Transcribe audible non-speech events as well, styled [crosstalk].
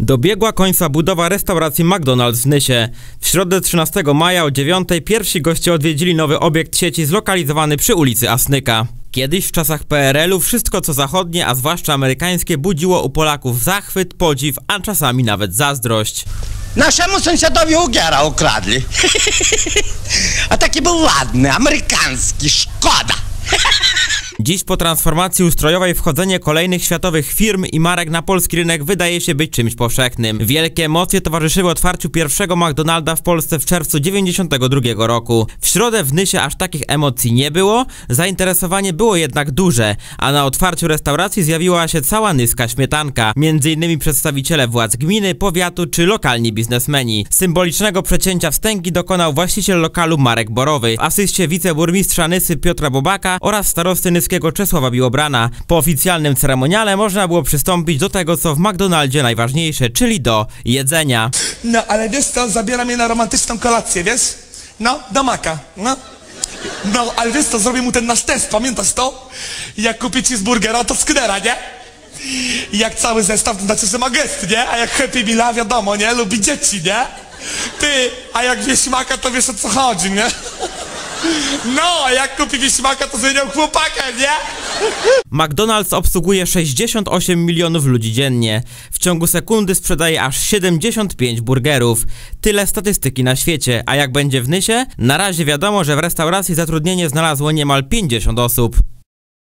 Dobiegła końca budowa restauracji McDonald's w Nysie. W środę 13 maja o 9 pierwsi goście odwiedzili nowy obiekt sieci zlokalizowany przy ulicy Asnyka. Kiedyś w czasach PRL-u wszystko co zachodnie, a zwłaszcza amerykańskie budziło u Polaków zachwyt, podziw, a czasami nawet zazdrość. Naszemu sąsiadowi ugiera ukradli. [laughs] A taki był ładny, amerykański, szkoda. [laughs] Dziś po transformacji ustrojowej wchodzenie kolejnych światowych firm i marek na polski rynek wydaje się być czymś powszechnym. Wielkie emocje towarzyszyły otwarciu pierwszego McDonalda w Polsce w czerwcu 92 roku. W środę w Nysie aż takich emocji nie było, zainteresowanie było jednak duże, a na otwarciu restauracji zjawiła się cała nyska śmietanka, innymi przedstawiciele władz gminy, powiatu czy lokalni biznesmeni. Symbolicznego przecięcia wstęgi dokonał właściciel lokalu Marek Borowy, w asyście wiceburmistrza Nysy Piotra Bobaka oraz starosty Nyskiego Czesława Biłobrana. Po oficjalnym ceremoniale można było przystąpić do tego, co w McDonaldzie najważniejsze, czyli do jedzenia. No, ale wiesz co, zabiera mnie na romantyczną kolację, wiesz? No, do maka, no. No, ale wiesz co, zrobię mu ten nasz test, pamiętasz to? Jak kupię cheeseburgera, to sknera, nie? Jak cały zestaw, to znaczy, że ma gest, nie? A jak Happy Meala, wiadomo, nie? Lubi dzieci, nie? Ty, a jak wieśmaka, to wiesz o co chodzi, nie? No, a jak kupi wieśmaka, to zmieniał chłopaka, nie? McDonald's obsługuje 68 milionów ludzi dziennie. W ciągu sekundy sprzedaje aż 75 burgerów. Tyle statystyki na świecie, a jak będzie w Nysie? Na razie wiadomo, że w restauracji zatrudnienie znalazło niemal 50 osób.